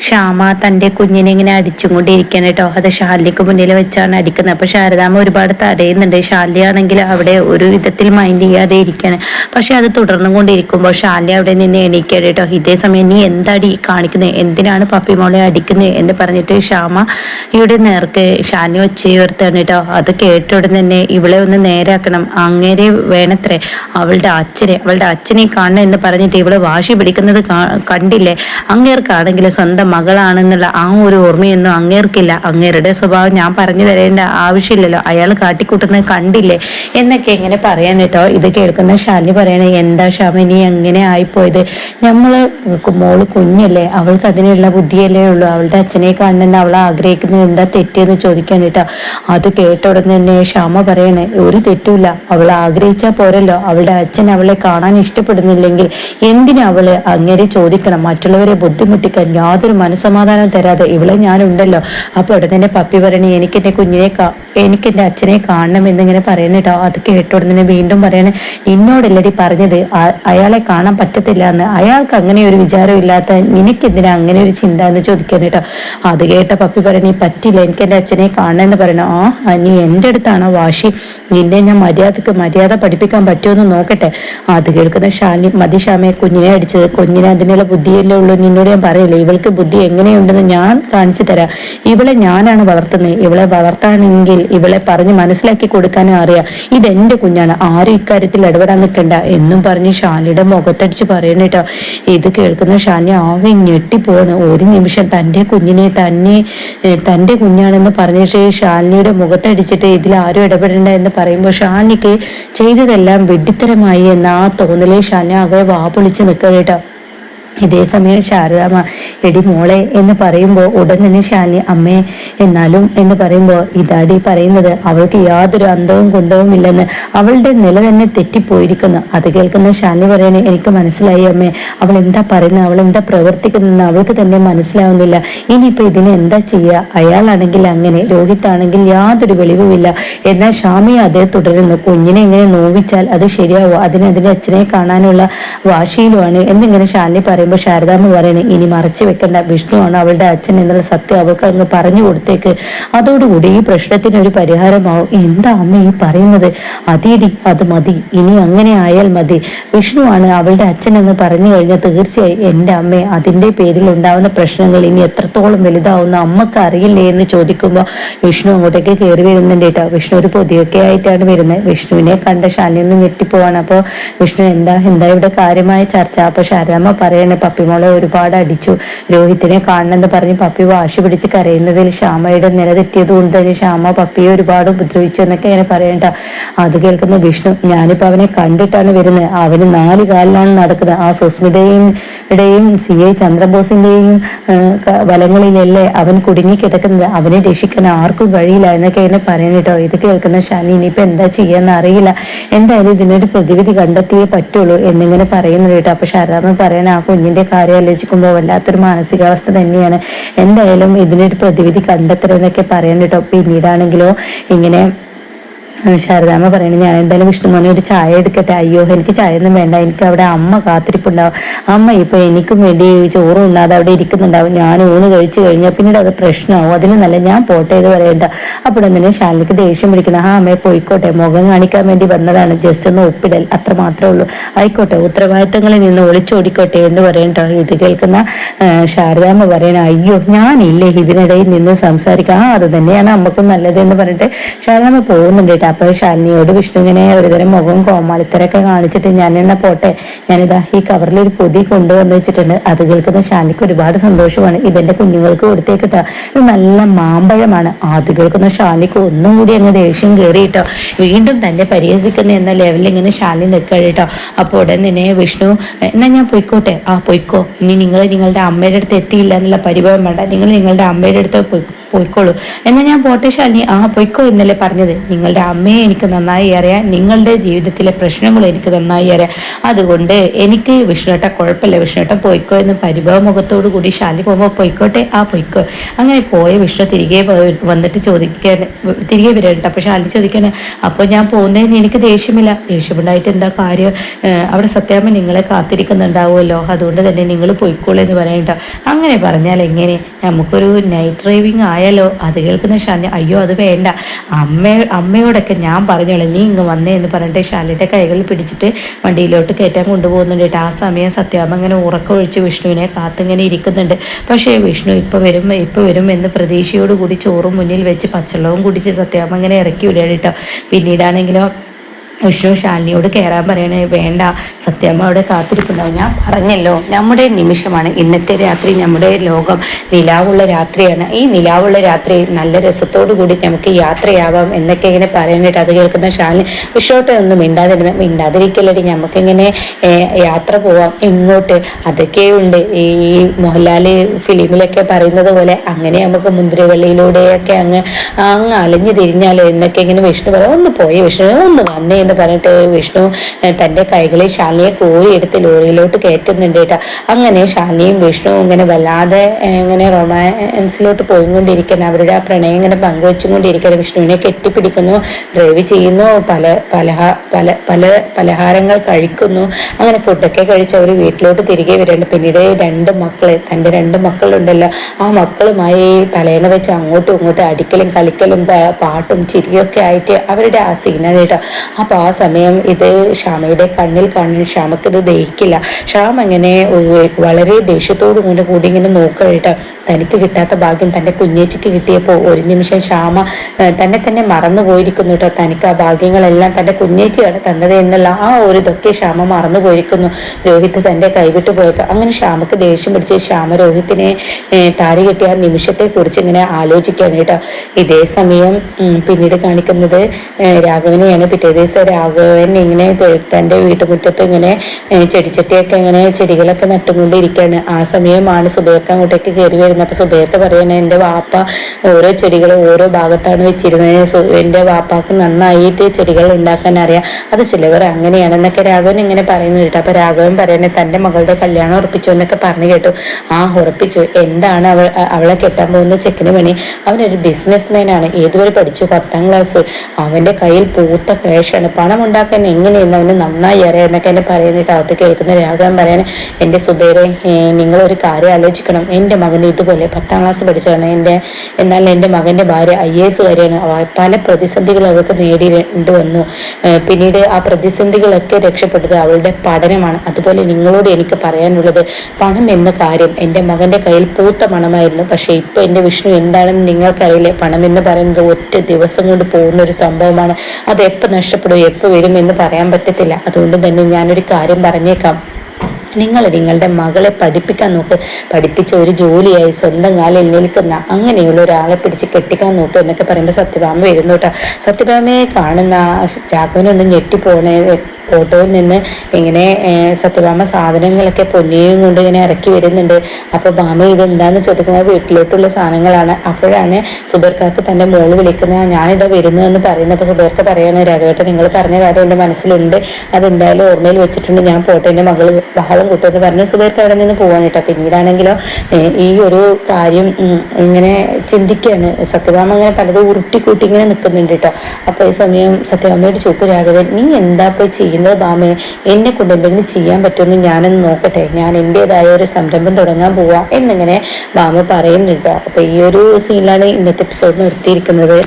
ക്ഷാമ തന്റെ കുഞ്ഞിനെ ഇങ്ങനെ അടിച്ചും കൊണ്ടിരിക്കണം കേട്ടോ. അത് ഷാലിക്ക് മുന്നിൽ വെച്ചാണ് അടിക്കുന്നത്. അപ്പോൾ ശാരദാമ്മ ഒരുപാട് തടയുന്നുണ്ട്. ഷാലി ആണെങ്കിൽ അവിടെ ഒരു വിധത്തിൽ മൈൻഡ് ചെയ്യാതെ ഇരിക്കാണ് പക്ഷെ അത് തുടർന്നു കൊണ്ടിരിക്കുമ്പോൾ ഷാലി അവിടെ നിന്ന് എണീക്കുക കേട്ടോ. ഇതേ സമയം നീ എന്താടി കാണിക്കുന്നത്? എന്തിനാണ് പപ്പി മോളെ അടിക്കുന്നത് എന്ന് പറഞ്ഞിട്ട് ക്ഷാമ ഇവിടെ നേർക്ക് ഷാലി ഒച്ചയുയർത്താണ് കേട്ടോ. അത് കേട്ട ഉടനെ തന്നെ ഇവളെ ഒന്ന് നേരാക്കണം. അങ്ങനെ വേണത്രേ. അവളുടെ അച്ഛനെ അവളുടെ അച്ഛനെ കാണണം എന്ന് പറഞ്ഞിട്ട് ഇവൾ വാശി പിടിക്കുന്നത് കണ്ടില്ലേ? അങ്ങേർക്കാണെങ്കിൽ സ്വന്തം മകളാണെന്നുള്ള ആ ഒരു ഓർമ്മയൊന്നും അങ്ങേർക്കില്ല. അങ്ങേരുടെ സ്വഭാവം ഞാൻ പറഞ്ഞു തരേണ്ട ആവശ്യമില്ലല്ലോ. അയാൾ കാട്ടിക്കൂട്ടുന്നത് കണ്ടില്ലേ? എന്നൊക്കെ എങ്ങനെ പറയാൻ കേട്ടോ. ഇത് കേൾക്കുന്ന ശാലി പറയണേ എന്താ ഷാമിനി എങ്ങനെ ആയിപ്പോയത്? നമ്മൾ മോൾ കുഞ്ഞല്ലേ അവൾക്ക് അതിനുള്ള ബുദ്ധിയല്ലേ ഉള്ളൂ. അവളുടെ അച്ഛനെ കാണണമെന്ന് അവൾ ആഗ്രഹിക്കുന്നത് എന്താ തെറ്റെന്ന് ചോദിക്കാൻ കേട്ടോ. അത് കേട്ട ഉടനെ തന്നെ ക്ഷമ പറയണേ ഒരു തെറ്റുമില്ല. അവൾ ആഗ്രഹിച്ചാൽ പോരല്ലോ. അവളുടെ അച്ഛൻ അവളെ കാണാൻ ഇഷ്ടപ്പെടുന്നില്ലെങ്കിൽ എന്തിനാ അവൾ അങ്ങനെ ചോദിക്കണം? മറ്റുള്ളവരെ ബുദ്ധിമുട്ടിക്കാൻ യാതൊരു മനസ്സമാധാനം തരാതെ ഇവളെ ഞാനുണ്ടല്ലോ. അപ്പൊ ഉടനെ പപ്പി പറയണേ എനിക്ക് കുഞ്ഞിനെ എനിക്ക് എന്റെ അച്ഛനെ കാണണം എന്നിങ്ങനെ പറയണേട്ടോ അത് കേട്ട ഉടനെ വീണ്ടും പറയണേ നിന്നോടല്ലടി പറഞ്ഞത്. അയാളെ കാണാൻ പറ്റത്തില്ല എന്ന്. അയാൾക്ക് അങ്ങനെ ഒരു വിചാരം ഇല്ലാത്ത നിനക്കെന്തിനാ അങ്ങനെ ഒരു ചിന്ത എന്ന് ചോദിക്കാൻ കേട്ടോ. അത് കേട്ട പപ്പി പറയണേ പറ്റില്ല എനിക്ക് എന്റെ അച്ഛനെ കാണണമെന്ന് പറയണം. ആ അനി എന്റെ അടുത്താണോ വാശി? നിന്നെ ഞാൻ മര്യാദയ്ക്ക് മര്യാദ പഠിപ്പിക്കാൻ പറ്റുമെന്ന് നോക്കട്ടെ. അത് കേൾക്കുന്ന ഷാലി മതിഷാമയെ കുഞ്ഞിനെ അടിച്ചത്. കുഞ്ഞിനെ അതിനുള്ള ബുദ്ധിയല്ലേ ഉള്ളൂ. നിന്നോട് ഞാൻ പറയില്ലേ ഇവൾക്ക് ബുദ്ധി എങ്ങനെയുണ്ടെന്ന് ഞാൻ കാണിച്ചു തരാം. ഇവളെ ഞാനാണ് വളർത്തുന്നത് ഇവളെ വളർത്താനെങ്കിൽ ഇവളെ പറഞ്ഞ് മനസ്സിലാക്കി കൊടുക്കാനും അറിയാം. ഇതെന്റെ കുഞ്ഞാണ്. ആരും ഇക്കാര്യത്തിൽ ഇടപെടാൻ നിൽക്കണ്ട എന്നും പറഞ്ഞ് ഷാലിയുടെ മുഖത്തടിച്ച് പറയണേട്ടോ ഇത് കേൾക്കുന്ന ഷാലി ആവി ഞെട്ടിപ്പോണ് ഒരു നിമിഷം തന്റെ കുഞ്ഞിനെ തന്നെ തന്റെ കുഞ്ഞാണെന്ന് പറഞ്ഞിട്ട് ഷാലിനിയുടെ മുഖത്തടിച്ചിട്ട് ഇതിൽ ആരും ഇടപെടേണ്ട എന്ന് പറയുമ്പോൾ ഷാനിക്ക് ചെയ്തതെല്ലാം വെഡിത്തരമായി എന്ന ആ തോന്നലേ. ഷാലിനി അവയെ വാ പൊളിച്ച് നിൽക്കണേട്ടോ ഇതേ സമയം ശാരദാമ്മ എടി മോളെ എന്ന് പറയുമ്പോൾ ഉടൻ തന്നെ ശാലി അമ്മേ എന്നാലും എന്ന് പറയുമ്പോൾ ഇതാടി പറയുന്നത് അവൾക്ക് യാതൊരു അന്തവും കുന്തവും ഇല്ലെന്ന് അവളുടെ നില തന്നെ തെറ്റിപ്പോയിരിക്കുന്നു. അത് കേൾക്കുന്ന ശാലി പറയുന്നത് എനിക്ക് മനസ്സിലായി അമ്മേ അവൾ എന്താ പറയുന്നത്? അവൾ എന്താ പ്രവർത്തിക്കുന്നതെന്ന് അവൾക്ക് തന്നെ മനസ്സിലാവുന്നില്ല. ഇനിയിപ്പോൾ ഇതിനെ എന്താ ചെയ്യുക അയാളാണെങ്കിൽ അങ്ങനെ രോഹിത്താണെങ്കിൽ യാതൊരു വെളിവുമില്ല എന്നാൽ ഷാമി അതേ തുടരുന്നു. കുഞ്ഞിനെ ഇങ്ങനെ നോവിച്ചാൽ അത് ശരിയാവോ അതിന് അതിന്റെ അച്ഛനെ കാണാനുള്ള വാശിയിലുമാണ് എന്നിങ്ങനെ ഷാലി പറയും പറയുമ്പോൾ ശാരദാമ്മ പറയുന്നത് ഇനി മറച്ചു വെക്കേണ്ട. വിഷ്ണുവാണ് അവളുടെ അച്ഛൻ എന്നുള്ള സത്യം അവൾക്ക് അങ്ങ് പറഞ്ഞു കൊടുത്തേക്ക്. അതോടുകൂടി ഈ പ്രശ്നത്തിന് ഒരു പരിഹാരമാവും. എന്താ അമ്മ ഈ പറയുന്നത്? അതേടി അത് മതി. ഇനി അങ്ങനെ ആയാൽ മതി. വിഷ്ണുവാണ് അവളുടെ അച്ഛൻ എന്ന് പറഞ്ഞു കഴിഞ്ഞാൽ തീർച്ചയായും എന്റെ അമ്മ. അതിന്റെ പേരിൽ ഉണ്ടാവുന്ന പ്രശ്നങ്ങൾ ഇനി എത്രത്തോളം വലുതാവുന്ന അമ്മയ്ക്ക് അറിയില്ലേ എന്ന് ചോദിക്കുമ്പോൾ വിഷ്ണു അങ്ങോട്ടേക്ക് കയറി വരുന്നുണ്ട് കേട്ടോ. വിഷ്ണു ഒരു പൊതിയൊക്കെ ആയിട്ടാണ് വരുന്നത്. വിഷ്ണുവിനെ കണ്ട ശാലിന്ന് ഞെട്ടിപ്പോവാണ്. അപ്പോൾ വിഷ്ണു എന്താ? എന്താ ഇവിടെ കാര്യമായ ചർച്ച? അപ്പോൾ ശാരദാമ്മ പറയണ പപ്പിമോളെ ഒരുപാട് അടിച്ചു. രോഹിത്തിനെ കാണണമെന്ന് പറഞ്ഞ് പപ്പി വാശി പിടിച്ച് കരയുന്നതിൽ ശ്യാമയുടെ നില തെറ്റിയത് കൊണ്ട് തന്നെ ശ്യാമ പപ്പിയെ ഒരുപാട് ഉപദ്രവിച്ചു എന്നൊക്കെ ഇങ്ങനെ പറയണ്ട അത് കേൾക്കുന്ന വിഷ്ണു ഞാനിപ്പോ അവനെ കണ്ടിട്ടാണ് വരുന്നത്. അവന് നാല് കാലിലാണ് നടക്കുന്നത്. ആ സുസ്മിതയുടെയും സി എ ചന്ദ്രബോസിന്റെയും വലങ്ങളിലല്ലേ അവൻ കുടുങ്ങി കിടക്കുന്നത്. അവനെ രക്ഷിക്കാൻ ആർക്കും കഴിയില്ല എന്നൊക്കെ എന്നെ കേട്ടോ. ഇത് കേൾക്കുന്ന ഷാനി ഇനിയിപ്പോൾ എന്താ ചെയ്യാന്ന് അറിയില്ല. എന്തായാലും ഇതിനൊരു പ്രതിവിധി കണ്ടെത്തിയേ പറ്റുള്ളൂ എന്നിങ്ങനെ പറയുന്നു കേട്ടോ. അപ്പൊ ശരാമൻ പറയണ ആ കുഞ്ഞ് കുഞ്ഞിന്റെ കാര്യം ആലോചിക്കുമ്പോൾ വല്ലാത്തൊരു മാനസികാവസ്ഥ തന്നെയാണ്. എന്തായാലും ഇതിനൊരു പ്രതിവിധി കണ്ടെത്തരുതെന്നൊക്കെ പറയണം കേട്ടോ. പിന്നീടാണെങ്കിലോ ഇങ്ങനെ ശാരദാമ്മ പറയണേ ഞാൻ എന്തായാലും വിഷ്ണുമോനെ ഒരു ചായ എടുക്കട്ടെ. അയ്യോ എനിക്ക് ചായ ഒന്നും വേണ്ട. എനിക്ക് അവിടെ അമ്മ കാത്തിരിപ്പുണ്ടാവും. അമ്മ ഇപ്പൊ എനിക്കും വേണ്ടി ചോറും ഉണ്ണാതെ അവിടെ ഇരിക്കുന്നുണ്ടാവും. ഞാൻ ഊണ് കഴിച്ചു കഴിഞ്ഞാൽ പിന്നീട് അത് പ്രശ്നമാവും. അതിന് നല്ല ഞാൻ പോട്ടെ എന്ന് പറയണ്ട. അപ്പോൾ തന്നെ ശാലിക്ക് ദേഷ്യം പിടിക്കണം. ആ അമ്മയെ പോയിക്കോട്ടെ. മുഖം കാണിക്കാൻ വേണ്ടി വന്നതാണ്. ജസ്റ്റ് ഒന്ന് ഒപ്പിടൽ. അത്ര മാത്രമേ ഉള്ളൂ. ആയിക്കോട്ടെ ഉത്തരവാദിത്തങ്ങളിൽ നിന്ന് ഒളിച്ചോടിക്കോട്ടെ എന്ന് പറയണ്ട ഇത് കേൾക്കുന്ന ശാരദാമ്മ പറയണ അയ്യോ ഞാനില്ലേ ഇതിനിടയിൽ നിന്ന് സംസാരിക്കാം ആ അത് തന്നെയാണ് അമ്മക്കും നല്ലത് എന്ന് പറഞ്ഞിട്ട് ശാരദാമ്മ പോകുന്നുണ്ട് കേട്ടോ അപ്പൊ ഷാലിനിയോട് വിഷ്ണു ഇങ്ങനെ ഒരുതരം മുഖവും കോമാളിത്തരൊക്കെ കാണിച്ചിട്ട് ഞാൻ എന്നെ പോട്ടെ ഞാനിതാ ഈ കവറിൽ ഒരു പൊതി കൊണ്ടുവന്ന് വെച്ചിട്ടുണ്ട്. അത് കേൾക്കുന്ന ഷാലിനിക്ക് ഒരുപാട് സന്തോഷമാണ്. ഇതെന്റെ കുഞ്ഞുങ്ങൾക്ക് കൊടുത്തേക്കിട്ട. ഇത് നല്ല മാമ്പഴമാണ്. അത് കേൾക്കുന്ന ഷാലിക്ക് ഒന്നും കൂടി അങ്ങ് ദേഷ്യം കയറിയിട്ടോ വീണ്ടും തന്നെ പരിഹസിക്കുന്ന എന്ന ലെവലിൽ ഇങ്ങനെ ശാലിനി നിൽക്കഴിട്ടോ അപ്പോൾ ഉടൻ തന്നെ വിഷ്ണു എന്നാ ഞാൻ പോയിക്കോട്ടെ? ആ പോയിക്കോ. ഇനി നിങ്ങൾ നിങ്ങളുടെ അമ്മയുടെ അടുത്ത് എത്തിയില്ല എന്നുള്ള പരിഭവം വേണ്ട. നിങ്ങൾ നിങ്ങളുടെ അമ്മയുടെ അടുത്ത് പോയി പോയിക്കോളൂ. എന്നാൽ ഞാൻ പോട്ടെ ശാലിനി. ആ പൊയ്ക്കോ എന്നല്ലേ പറഞ്ഞത്. നിങ്ങളുടെ അമ്മയെ എനിക്ക് നന്നായി അറിയാം. നിങ്ങളുടെ ജീവിതത്തിലെ പ്രശ്നങ്ങൾ എനിക്ക് നന്നായി അറിയാം. അതുകൊണ്ട് എനിക്ക് വിഷ്ണുട്ട കുഴപ്പമില്ല. വിഷ്ണുട്ട പോയിക്കോ എന്ന് പരിഭവ മുഖത്തോടു കൂടി ശാലി പോകുമ്പോൾ പോയിക്കോട്ടെ. ആ പൊയ്ക്കോ. അങ്ങനെ പോയ വിഷ്ണു തിരികെ വന്നിട്ട് ചോദിക്കാൻ തിരികെ വരണ്ട അപ്പോൾ ശാലി ചോദിക്കണേ അപ്പോൾ ഞാൻ പോകുന്നതിന് എനിക്ക് ദേഷ്യമില്ല. ദേഷ്യമുണ്ടായിട്ട് എന്താ കാര്യം? അവിടെ സത്യാമ്മ നിങ്ങളെ കാത്തിരിക്കുന്നുണ്ടാവുമല്ലോ. അതുകൊണ്ട് തന്നെ നിങ്ങൾ പൊയ്ക്കോളൂ എന്ന് പറയണ്ട അങ്ങനെ പറഞ്ഞാൽ എങ്ങനെ? നമുക്കൊരു നൈറ്റ് ഡ്രൈവിംഗ് ആയാലോ അത് കേൾക്കുന്ന ഷാലിനി അയ്യോ അത് വേണ്ട. അമ്മ അമ്മയോടൊക്കെ ഞാൻ പറഞ്ഞോളൂ. നീ ഇങ്ങ് വന്നേ എന്ന് പറഞ്ഞിട്ട് ഷാലിന്റെ കൈകൾ പിടിച്ചിട്ട് വണ്ടിയിലോട്ട് കയറ്റാൻ കൊണ്ടുപോകുന്നുണ്ട് കേട്ടോ. ആ സമയം സത്യാമ്മ ഇങ്ങനെ ഉറക്കമൊഴിച്ച് വിഷ്ണുവിനെ കാത്തിങ്ങനെ ഇരിക്കുന്നുണ്ട്. പക്ഷേ വിഷ്ണു ഇപ്പോൾ വരും ഇപ്പോൾ വരും എന്ന് പ്രതീക്ഷയോടുകൂടി ചോറും മുന്നിൽ വെച്ച് പച്ചവെള്ളവും കുടിച്ച് സത്യാമ്മ ഇങ്ങനെ ഇറക്കി വിടുകയാണ് കേട്ടോ. പിന്നീടാണെങ്കിലോ വിഷ്ണു ശാലിനിയോട് കയറാൻ പറയണേ വേണ്ട. സത്യമ്മ അവിടെ കാത്തിരിക്കുന്നുണ്ടാവും ഞാൻ പറഞ്ഞല്ലോ നമ്മുടെ നിമിഷമാണ്. ഇന്നത്തെ രാത്രി നമ്മുടെ ലോകം നിലാവുള്ള രാത്രിയാണ്. ഈ നിലാവുള്ള രാത്രി നല്ല രസത്തോടു കൂടി നമുക്ക് യാത്രയാവാം എന്നൊക്കെ ഇങ്ങനെ പറയാനായിട്ട് അത് കേൾക്കുന്ന ശാലിനി വിഷോട്ടെ ഒന്നും മിണ്ടാതിരുന്ന മിണ്ടാതിരിക്കലടി നമുക്കിങ്ങനെ യാത്ര പോവാം. എങ്ങോട്ട്? അതൊക്കെ ഉണ്ട് ഈ മോഹൻലാൽ ഫിലിമിലൊക്കെ പറയുന്നത് പോലെ അങ്ങനെ നമുക്ക് മുന്തിരിവള്ളിയിലൂടെയൊക്കെ അങ്ങ് അങ്ങ് അലഞ്ഞു തിരിഞ്ഞാലോ എന്നൊക്കെ ഇങ്ങനെ വിഷ്ണു പറയാം. ഒന്ന് പോയി വിഷ്ണു ഒന്ന് വന്നേ എന്ന് പറഞ്ഞിട്ട് വിഷ്ണു തന്റെ കൈകളിൽ ശാലിനിയെ കോരിയെടുത്ത് ലോറിയിലോട്ട് കയറ്റുന്നുണ്ട് കേട്ടോ. അങ്ങനെ ശാലിനിയും വിഷ്ണുവും ഇങ്ങനെ വല്ലാതെ ഇങ്ങനെ റൊമാൻസിലോട്ട് പോയിക്കൊണ്ടിരിക്കണം അവരുടെ ആ പ്രണയം ഇങ്ങനെ പങ്കുവെച്ചുകൊണ്ടിരിക്കുന്നത് വിഷ്ണുവിനെ കെട്ടിപ്പിടിക്കുന്നു ഡ്രൈവ് ചെയ്യുന്നു പല പലഹ പല പല പലഹാരങ്ങൾ കഴിക്കുന്നു. അങ്ങനെ ഫുഡൊക്കെ കഴിച്ച് അവർ വീട്ടിലോട്ട് തിരികെ വരുന്നുണ്ട് പിന്നീട് രണ്ട് മക്കൾ തന്റെ രണ്ട് മക്കളുണ്ടല്ലോ. ആ മക്കളുമായി തലേന്ന് വെച്ച് അങ്ങോട്ടും ഇങ്ങോട്ടും അടിക്കലും കളിക്കലും പാട്ടും ചിരിയൊക്കെ ആയിട്ട് അവരുടെ ആ സീനാണ് കേട്ടോ. അപ്പോൾ ആ സമയം ഇത് ഷാമയുടെ കണ്ണിൽ കാണുന്ന. ഷാമക്ക് ഇത് ദഹിക്കില്ല. ഷാം അങ്ങനെ വളരെ ദേഷ്യത്തോടു കൂടെ കൂടി ഇങ്ങനെ നോക്കുക തനിക്ക് കിട്ടാത്ത ഭാഗ്യം തന്റെ കുഞ്ഞേച്ചിക്ക് കിട്ടിയപ്പോൾ ഒരു നിമിഷം ശ്യാമ തന്നെ തന്നെ മറന്നു പോയിരിക്കുന്നു കേട്ടോ. തനിക്ക് ആ ഭാഗ്യങ്ങളെല്ലാം തന്റെ കുഞ്ഞേച്ചിയാണ് തന്നത് എന്നുള്ള ആ ഒരു ഇതൊക്കെ ശ്യാമ മറന്നു പോയിരിക്കുന്നു. രോഹിത് തന്റെ കൈവിട്ട് പോയപ്പോൾ അങ്ങനെ ശ്യാമക്ക് ദേഷ്യം പിടിച്ച് ശ്യാമ രോഹിത്തിനെ താരി കിട്ടിയ ആ നിമിഷത്തെക്കുറിച്ച് ഇങ്ങനെ ആലോചിക്കുകയാണ് കേട്ടോ. ഇതേ സമയം പിന്നീട് കാണിക്കുന്നത് രാഘവനെയാണ്. പിറ്റേ ദിവസം രാഘവൻ ഇങ്ങനെ തന്റെ വീട്ടുമുറ്റത്ത് ഇങ്ങനെ ചെടിച്ചട്ടിയൊക്കെ ഇങ്ങനെ ചെടികളൊക്കെ നട്ടുകൊണ്ടിരിക്കുകയാണ് ആ സമയമാണ് സുബേർക്ക അങ്ങോട്ടേക്ക് കയറി വരുന്നത്. അപ്പൊ സുബേർക്ക പറയുന്നത് എന്റെ വാപ്പ ഓരോ ചെടികൾ ഓരോ ഭാഗത്താണ് വെച്ചിരുന്നത്. എന്റെ വാപ്പാക്ക് നന്നായിട്ട് ചെടികൾ ഉണ്ടാക്കാൻ അറിയാം. അത് ചിലവർ അങ്ങനെയാണ് എന്നൊക്കെ രാഘവൻ ഇങ്ങനെ പറയുന്നു കേട്ടോ. അപ്പൊ രാഘവൻ പറയണേ തന്റെ മകളുടെ കല്യാണം ഉറപ്പിച്ചു എന്നൊക്കെ പറഞ്ഞു കേട്ടു. ആ ഉറപ്പിച്ചു. എന്താണ് അവൾ അവളെ കെട്ടാൻ പോകുന്ന ചെക്കിന് പണി? അവനൊരു ബിസിനസ് ആണ്. ഏതുവരെ പഠിച്ചു? പത്താം ക്ലാസ്. അവന്റെ കയ്യിൽ പൂത്ത ക്യാഷാണ് പണം ഉണ്ടാക്കാൻ എങ്ങനെയെന്ന് അവന് നന്നായി അറിയാം എന്നൊക്കെ എന്നെ പറയുന്നിട്ട് അത് കേൾക്കുന്ന രാഘവൻ പറയാൻ എന്റെ സുബേരെ നിങ്ങളൊരു കാര്യം ആലോചിക്കണം. എന്റെ മകന് ഇതുപോലെ പത്താം ക്ലാസ് പഠിച്ചാണ് എന്റെ എന്നാൽ എന്റെ മകന്റെ ഭാര്യ ഐ എ എസ് കാര്യമാണ് അവ പല പ്രതിസന്ധികൾ അവൾക്ക് നേരിടേണ്ടി വന്നു. പിന്നീട് ആ പ്രതിസന്ധികളൊക്കെ രക്ഷപ്പെട്ടത് അവളുടെ പഠനമാണ്. അതുപോലെ നിങ്ങളോട് എനിക്ക് പറയാനുള്ളത് പണം എന്ന കാര്യം എന്റെ മകന്റെ കയ്യിൽ പൂത്ത പണമായിരുന്നു. പക്ഷേ ഇപ്പോൾ എന്റെ വിഷ്ണു എന്താണെന്ന് നിങ്ങൾക്കറിയില്ലേ? പണം എന്ന് പറയുന്നത് ഒറ്റ ദിവസം കൊണ്ട് പോകുന്ന ഒരു സംഭവമാണ്. അത് എപ്പോൾ നഷ്ടപ്പെടും? എപ്പോൾ വരും എന്ന് പറയാൻ പറ്റത്തില്ല. അതുകൊണ്ട് തന്നെ ഞാനൊരു കാര്യം പറഞ്ഞേക്കാം. നിങ്ങൾ നിങ്ങളുടെ മകളെ പഠിപ്പിക്കാൻ നോക്ക്. പഠിപ്പിച്ച ഒരു ജോലിയായി സ്വന്തം കാലിൽ നിൽക്കുന്ന അങ്ങനെയുള്ള ഒരാളെ പിടിച്ച് കെട്ടിക്കാൻ നോക്ക് എന്നൊക്കെ പറയുമ്പോൾ സത്യഭാമ വരുന്നു കേട്ടോ. സത്യഭാമയെ കാണുന്ന രാഘവനൊന്നും ഞെട്ടിപ്പോണേ. ഓട്ടോയിൽ നിന്ന് ഇങ്ങനെ സത്യഭാമ സാധനങ്ങളൊക്കെ പൊന്നിയും കൊണ്ട് ഇങ്ങനെ ഇറക്കി വരുന്നുണ്ട് അപ്പോൾ ഭാമ ഇത് എന്താന്ന് ചോദിക്കുമ്പോൾ വീട്ടിലോട്ടുള്ള സാധനങ്ങളാണ്. അപ്പോഴാണ് സുബർക്കാക്ക് തന്റെ മോൾ വിളിക്കുന്നത്. ഞാനിതാ വരുന്നു എന്ന് പറയുന്നത് അപ്പോൾ സുബേർക്ക പറയാണ് രാഘവേട്ട നിങ്ങൾ പറഞ്ഞ കാര്യം എന്റെ മനസ്സിലുണ്ട്. അതെന്തായാലും ഓർമ്മയിൽ വെച്ചിട്ടുണ്ട്. ഞാൻ പോട്ടെ എന്റെ മകൾ ബഹളം കൂട്ടുമെന്ന് പറഞ്ഞ് സുബേർക്ക് അവിടെ നിന്ന് പോകാൻ കേട്ടോ. പിന്നീടാണെങ്കിലോ ഈ ഒരു കാര്യം ഇങ്ങനെ ചിന്തിക്കുകയാണ് സത്യഭാമ അങ്ങനെ പലതും ഉരുട്ടിക്കൂട്ടി ഇങ്ങനെ നിൽക്കുന്നുണ്ട് കേട്ടോ. അപ്പോൾ ഈ സമയം സത്യഭാമയോട് ചോദിക്കും രാഘവൻ നീ എന്താ പോയി ചെയ്യുന്നത് ബാമേ എന്നെ കൊണ്ട് എന്തെങ്കിലും ചെയ്യാൻ പറ്റുമെന്ന് ഞാനൊന്ന് നോക്കട്ടെ. ഞാൻ എന്റെതായ ഒരു സംരംഭം തുടങ്ങാൻ പോവാം എന്നിങ്ങനെ ബാമ പറയുന്നുണ്ട്. അപ്പോൾ ഈ ഒരു സീനിലാണ് ഇന്നത്തെ എപ്പിസോഡ് നിർത്തിയിരിക്കുന്നത്.